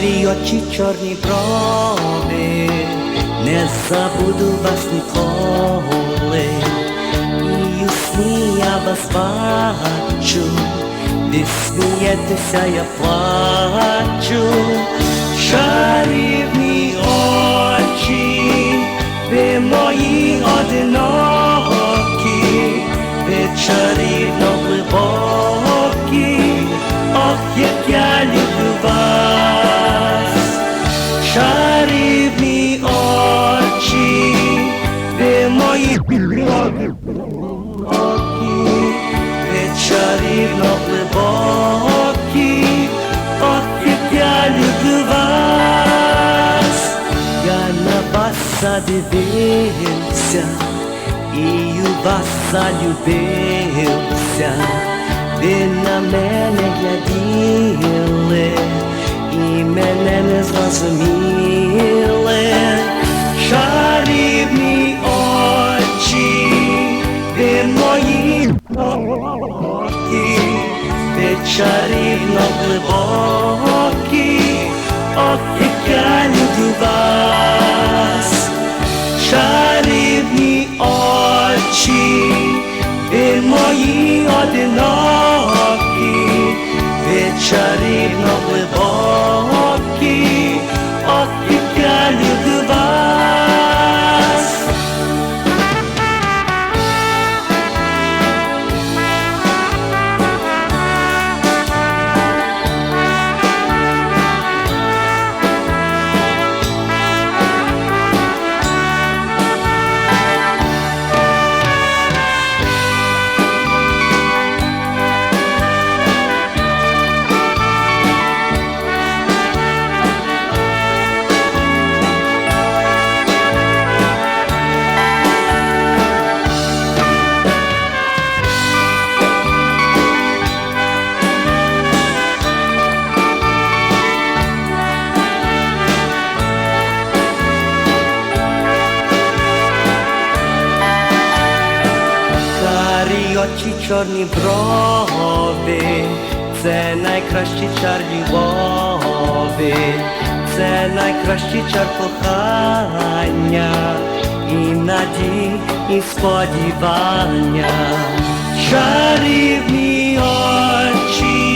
Карі очі, чорні брови, не забуду вас ніколи. І у сні я вас бачу, ви смієтеся, я плачу, чарівні очі, ви мої одинокі, ви чарівно задивився, і у вас залюбився, ви на мене гляділи, і мене не зрозуміли, чарівні очі, ви мої ви чарівно глибокі, мої одинокі, ви очі, чорні брови, це найкращі чар любові, це найкращий чар кохання, і надій, і сподівання, чарівні очі,